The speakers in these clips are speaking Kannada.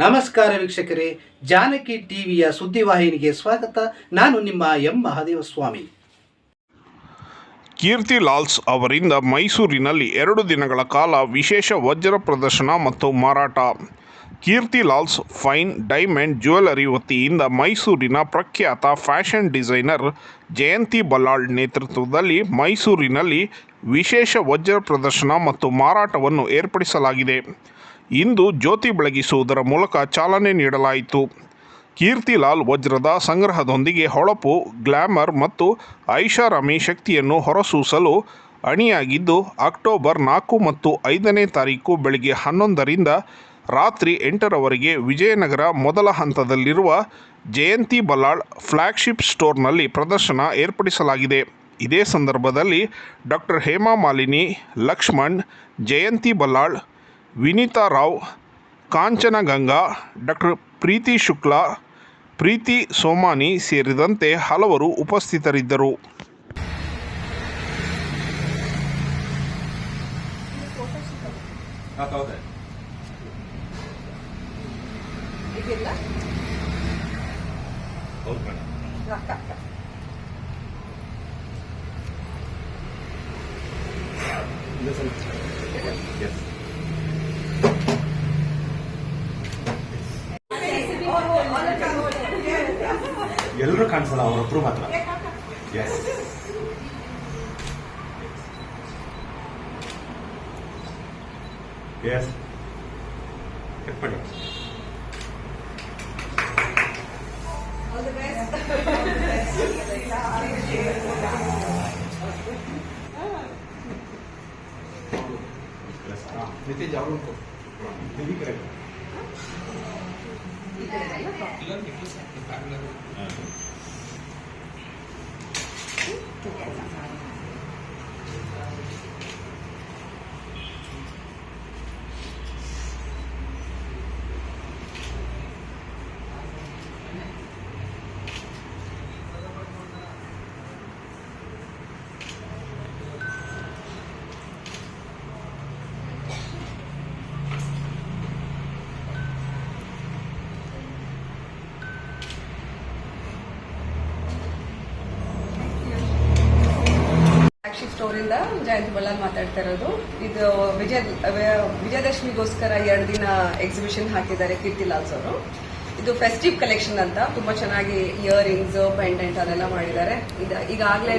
ನಮಸ್ಕಾರ ವೀಕ್ಷಕರೇ, ಜಾನಕಿ ಟಿವಿಯ ಸುದ್ದಿವಾಹಿನಿಗೆ ಸ್ವಾಗತ. ನಾನು ನಿಮ್ಮ ಎಂ. ಮಹಾದೇವ ಸ್ವಾಮಿ ಕೀರ್ತಿ ಲಾಲ್ಸ್ ಅವರಿಂದ ಮೈಸೂರಿನಲ್ಲಿ ಎರಡು ದಿನಗಳ ಕಾಲ ವಿಶೇಷ ವಜ್ರ ಪ್ರದರ್ಶನ ಮತ್ತು ಮಾರಾಟ. Keerthi Lals fine diamond jewellery ವತಿಯಿಂದ ಮೈಸೂರಿನ ಪ್ರಖ್ಯಾತ ಫ್ಯಾಷನ್ ಡಿಸೈನರ್ ಜಯಂತಿ ಬಲ್ಲಾಳ್ ನೇತೃತ್ವದಲ್ಲಿ ಮೈಸೂರಿನಲ್ಲಿ ವಿಶೇಷ ವಜ್ರ ಪ್ರದರ್ಶನ ಮತ್ತು ಮಾರಾಟವನ್ನು ಏರ್ಪಡಿಸಲಾಗಿದೆ. ಇಂದು ಜ್ಯೋತಿ ಬೆಳಗಿಸುವುದರ ಮೂಲಕ ಚಾಲನೆ ನೀಡಲಾಯಿತು. ಕೀರ್ತಿಲಾಲ್ ವಜ್ರದ ಸಂಗ್ರಹದೊಂದಿಗೆ ಹೊಳಪು, ಗ್ಲಾಮರ್ ಮತ್ತು ಐಷಾರಾಮಿ ಶಕ್ತಿಯನ್ನು ಹೊರಸೂಸಲು ಅಣಿಯಾಗಿದ್ದು, ಅಕ್ಟೋಬರ್ ನಾಲ್ಕು ಮತ್ತು ಐದನೇ ತಾರೀಕು ಬೆಳಗ್ಗೆ ಹನ್ನೊಂದರಿಂದ ರಾತ್ರಿ ಎಂಟರವರೆಗೆ ವಿಜಯನಗರ ಮೊದಲ ಹಂತದಲ್ಲಿರುವ ಜಯಂತಿ ಬಲ್ಲಾಳ್ ಫ್ಲ್ಯಾಗ್ಶಿಪ್ ಸ್ಟೋರ್ನಲ್ಲಿ ಪ್ರದರ್ಶನ ಏರ್ಪಡಿಸಲಾಗಿದೆ. ಇದೇ ಸಂದರ್ಭದಲ್ಲಿ ಡಾಕ್ಟರ್ ಹೇಮಾ ಮಾಲಿನಿ, ಲಕ್ಷ್ಮಣ್, ಜಯಂತಿ ಬಲ್ಲಾಳ್ ವಿನೀತಾ ರಾವ್ ಕಾಂಚನ ಗಂಗಾ ಡಾಕ್ಟರ್ ಪ್ರೀತಿ ಶುಕ್ಲಾ ಪ್ರೀತಿ ಸೋಮಾನಿ ಸೇರಿದಂತೆ ಹಲವರು ಉಪಸ್ಥಿತರಿದ್ದರು. ಎಲ್ಲರೂ ಕಾಣಿಸಲ್ಲ ಅವರೊಬ್ರು ಮಾತ್ರ. ಎಸ್ ಎಸ್ ಮಾಡಿ. Nitin correct Thank you. ಇಂದ ಜಯಂತಿ ಬಳ್ಳಾರ್ ಮಾತಾಡ್ತಾ ಇರೋದು. ಇದು ವಿಜಯ, ವಿಜಯದಶಮಿಗೋಸ್ಕರ ಎರಡು ದಿನ ಎಕ್ಸಿಬಿಷನ್ ಹಾಕಿದ್ದಾರೆ ಕೀರ್ತಿಲಾಲ್ಸ್ ಅವರು. ಇದು ಫೆಸ್ಟಿವ್ ಕಲೆಕ್ಷನ್ ಅಂತ. ತುಂಬಾ ಚೆನ್ನಾಗಿ ಇಯರ್ ರಿಂಗ್ಸ್ ಪೆಂಡೆಂಟ್ ಅದೆಲ್ಲ ಮಾಡಿದ್ದಾರೆ. ಈಗಾಗಲೇ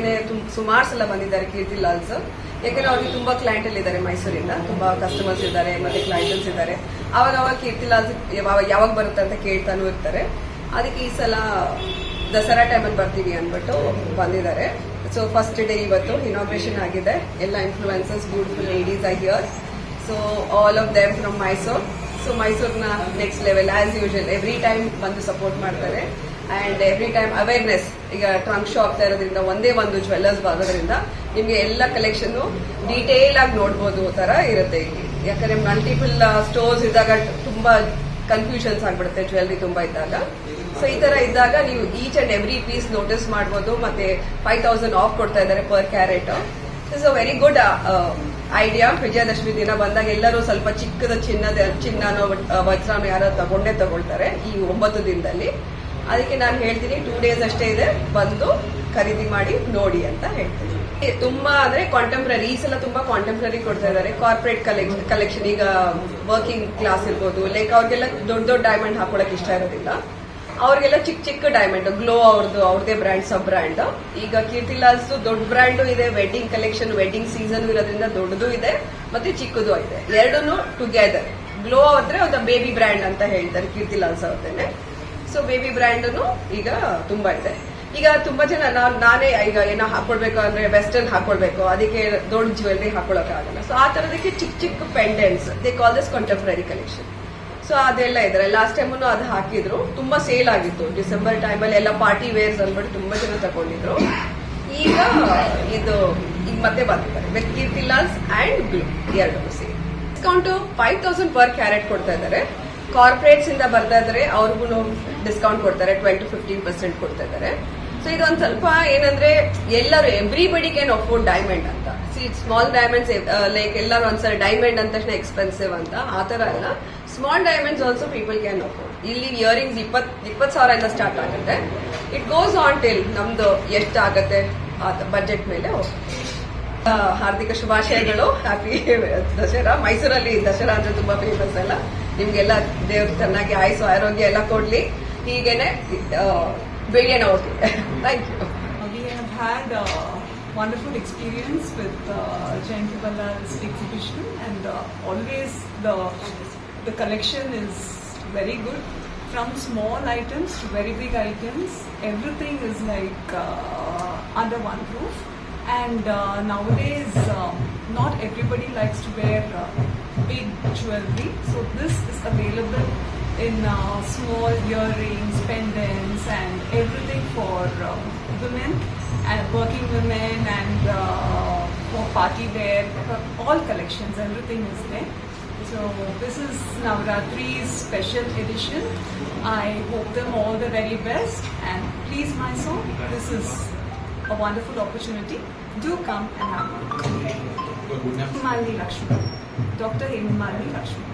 ಸುಮಾರು ಸಲ ಬಂದಿದ್ದಾರೆ ಕೀರ್ತಿಲಾಲ್ಸ್ ಯಾಕಂದ್ರೆ ಅವ್ರಿಗೆ ತುಂಬಾ ಕ್ಲೈಂಟಲ್ ಇದ್ದಾರೆ ಮೈಸೂರಿಂದ. ತುಂಬಾ ಕಸ್ಟಮರ್ಸ್ ಇದ್ದಾರೆ, ಮತ್ತೆ ಕ್ಲೈಂಟಲ್ಸ್ ಇದ್ದಾರೆ. ಅವಾಗ ಅವಾಗ ಕೀರ್ತಿ ಲಾಲ್ಸ್ ಯಾವಾಗ ಯಾವಾಗ ಬರುತ್ತೆ ಅಂತ ಕೇಳ್ತಾನೂ ಇರ್ತಾರೆ. ಅದಕ್ಕೆ ಈ ಸಲ ದಸರಾ ಟೈಮಲ್ಲಿ ಬರ್ತೀವಿ ಅಂದ್ಬಿಟ್ಟು ಬಂದಿದ್ದಾರೆ. ಸೊ ಫಸ್ಟ್ ಡೇ ಇವತ್ತು ಇನಾಗ್ರೇಷನ್ ಆಗಿದೆ. ಎಲ್ಲ influencers beautiful ladies I here so all of them from Mysore so ಮೈಸೂರಿನ next level as usual every time ಬಂದು ಸಪೋರ್ಟ್ ಮಾಡ್ತಾರೆ. ಅಂಡ್ ಎವ್ರಿ ಟೈಮ್ ಅವೇರ್ನೆಸ್ ಈಗ ಟ್ರಂಕ್ ಶಾಪ್ ಇರೋದ್ರಿಂದ, ಒಂದೇ ಒಂದು ಜ್ಯುವೆಲ್ಲರ್ಸ್ ಆಗೋದ್ರಿಂದ ನಿಮಗೆ ಎಲ್ಲ ಕಲೆಕ್ಷನ್ನು ಡೀಟೇಲ್ ಆಗಿ ನೋಡ್ಬೋದು ತರ ಇರುತ್ತೆ ಇಲ್ಲಿ. ಯಾಕಂದ್ರೆ ಮಲ್ಟಿಪಲ್ ಸ್ಟೋರ್ಸ್ ಇದ್ದಾಗ ತುಂಬಾ ಕನ್ಫ್ಯೂಷನ್ಸ್ ಆಗ್ಬಿಡುತ್ತೆ ಜ್ಯುವೆಲ್ರಿ ತುಂಬಾ ಇದ್ದಾಗ. ಸೊ ಈ ತರ ಇದ್ದಾಗ ನೀವು each and every piece notice ಮಾಡಬಹುದು ಮತ್ತೆ ಫೈವ್ ತೌಸಂಡ್ ಆಫ್ ಕೊಡ್ತಾ ಇದ್ದಾರೆ per carat is a very good idea Vijayadashami ದಿನ ಬಂದಾಗ ಎಲ್ಲರೂ ಸ್ವಲ್ಪ ಚಿಕ್ಕದ ಚಿನ್ನದ ಚಿನ್ನನೋ ವಜ್ರ ವಜ್ರನೋ ಯಾರೋ ತಗೊಂಡೇ ತಗೊಳ್ತಾರೆ ಈ ಒಂಬತ್ತು ದಿನದಲ್ಲಿ. ಅದಕ್ಕೆ ನಾನು ಹೇಳ್ತೀನಿ ಟೂ ಡೇಸ್ ಅಷ್ಟೇ ಇದೆ. ಬಂದು ಖರೀದಿ ಮಾಡಿ ನೋಡಿ ಅಂತ ಹೇಳ್ತೀನಿ. ತುಂಬಾ ಅಂದ್ರೆ ಕಾಂಟೆಂಪ್ರರಿ ಈ ಸಲ ತುಂಬಾ ಕಾಂಟೆಂಪ್ರರಿ ಕೊಡ್ತಾ ಇದ್ದಾರೆ. ಕಾರ್ಪೊರೇಟ್ ಕಲೆಕ್ಷನ್ ಈಗ ವರ್ಕಿಂಗ್ ಕ್ಲಾಸ್ ಇರ್ಬೋದು ಲೈಕ್ ಅವ್ರಿಗೆಲ್ಲ ದೊಡ್ಡ ದೊಡ್ಡ ಡೈಮಂಡ್ ಹಾಕೊಳಕ್ ಇಷ್ಟ ಇರೋದಿಲ್ಲ. ಅವ್ರಿಗೆಲ್ಲ ಚಿಕ್ಕ ಚಿಕ್ಕ ಡೈಮಂಡ್ ಗ್ಲೋ ಅವ್ರದ್ದು ಅವ್ರದೇ ಬ್ರ್ಯಾಂಡ್ ಸಬ್ ಬ್ರ್ಯಾಂಡ್ ಈಗ ಕೀರ್ತಿಲಾಲ್ಸ್ ದೊಡ್ಡ ಬ್ರ್ಯಾಂಡು ಇದೆ ವೆಡ್ಡಿಂಗ್ ಕಲೆಕ್ಷನ್ ವೆಡ್ಡಿಂಗ್ ಸೀಸನ್ ಇರೋದ್ರಿಂದ ದೊಡ್ಡದು ಇದೆ, ಮತ್ತೆ ಚಿಕ್ಕದು ಇದೆ. ಎರಡೂ ಟುಗೆದರ್ ಗ್ಲೋ ಅವ್ರದ್ರೆ ಒಂದು ಬೇಬಿ ಬ್ರ್ಯಾಂಡ್ ಅಂತ ಹೇಳ್ತಾರೆ ಕೀರ್ತಿಲಾಲ್ಸ್ ಅವ್ರದೇನೆ. ಸೊ ಬೇಬಿ ಬ್ರ್ಯಾಂಡ್ ಈಗ ತುಂಬಾ ಇದೆ. ಈಗ ತುಂಬಾ ಜನ ನಾವು ನಾನೇ ಈಗ ಏನೋ ಹಾಕೊಳ್ಬೇಕು ಅಂದ್ರೆ ವೆಸ್ಟರ್ನ್ ಹಾಕೊಳ್ಬೇಕು ಅದಕ್ಕೆ ದೊಡ್ಡ ಜ್ಯುವೆಲ್ರಿ ಹಾಕೊಳಕ್ ಆಗಲ್ಲ ಸೊ ಆ ತರದಕ್ಕೆ ಚಿಕ್ಕ ಚಿಕ್ಕ pendants they call this contemporary collection so ಅದೆಲ್ಲ ಇದ್ರೆ ಲಾಸ್ಟ್ ಟೈಮು ಅದು ಹಾಕಿದ್ರು. ತುಂಬಾ ಸೇಲ್ ಆಗಿತ್ತು. ಡಿಸೆಂಬರ್ ಟೈಮಲ್ಲಿ ಎಲ್ಲ ಪಾರ್ಟಿ ವೇರ್ಸ್ ಅಂದ್ಬಿಟ್ಟು ತುಂಬಾ ಜನ ತಗೊಂಡಿದ್ರು. ಈಗ ಇದು, ಈಗ ಮತ್ತೆ ಬಂದಿದ್ದಾರೆ. ವಿತ್ ಕೀರ್ತಿಲಾಸ್ ಅಂಡ್ ಬ್ಲೂ ಎರಡು sale discount five thousand per carat ಕೊಡ್ತಾ ಇದ್ದಾರೆ. ಕಾರ್ಪೊರೇಟ್ಸ್ ಇಂದ ಬರ್ತಾ ಇದ್ರೆ ಅವ್ರಿಗೂ ಡಿಸ್ಕೌಂಟ್ ಕೊಡ್ತಾರೆ. ಟ್ವೆಲ್ ಟು ಫಿಫ್ಟೀನ್ ಪರ್ಸೆಂಟ್ ಕೊಡ್ತಾ ಇದ್ದಾರೆ. ಸೊ ಇದೊಂದ್ ಸ್ವಲ್ಪ ಏನಂದ್ರೆ, ಎಲ್ಲರೂ ಎವ್ರಿಬಡಿ ಕ್ಯಾನ್ ಅಫೋರ್ಡ್ ಡೈಮಂಡ್ ಅಂತ. ಸಿ ಸ್ಮಾಲ್ ಡೈಮಂಡ್ಸ್ ಲೈಕ್ ಎಲ್ಲರೂ ಒಂದ್ಸಲ ಡೈಮಂಡ್ ಅಂದ ತಕ್ಷಣ ಎಕ್ಸ್ಪೆನ್ಸಿವ್ ಅಂತ. ಆ ಥರ ಅಲ್ಲ. Small diamonds also people can afford ಇಲ್ಲಿ ಇಯರಿಂಗ್ಸ್ ಇಪ್ಪತ್ ಇಪ್ಪತ್ತು ಸಾವಿರದಿಂದ ಸ್ಟಾರ್ಟ್ ಆಗುತ್ತೆ. ಇಟ್ ಗೋಸ್ ಆನ್ ಟಿಲ್ ನಮ್ದು ಎಷ್ಟಾಗತ್ತೆ ಬಜೆಟ್ ಮೇಲೆ ಹಾರ್ದಿಕ ಶುಭಾಶಯಗಳು. ಹ್ಯಾಪಿ ದಸರಾ. ಮೈಸೂರಲ್ಲಿ ದಸರಾ ಅಂದ್ರೆ ತುಂಬಾ ಫೇಮಸ್ ಅಲ್ಲ. ನಿಮ್ಗೆಲ್ಲ ದೇವ್ರು ಚೆನ್ನಾಗಿ ಆಯಸ್ ಆರೋಗ್ಯ ಎಲ್ಲ ಕೊಡ್ಲಿ. ಹೀಗೇನೆ ಬೆಳಿಗ್ಗೆ ಹೋಗ್ತಿದೆ thank you had a wonderful experience with uh, Jayanti Ballar's exhibition, and uh, always the the collection is very good. From small items to very big items, everything is like uh, under one roof. And uh, nowadays, um, not everybody likes to wear uh, big jewelry, so this is available in uh, small earrings, pendants, and everything for um, women and working women and uh, for party wear. All collections, everything is there. So this is Navratri's special edition. I hope them all the very best and please my song. This is a wonderful opportunity. Do come and have one. Good Lakshmi. Dr. Himali Lakshmi.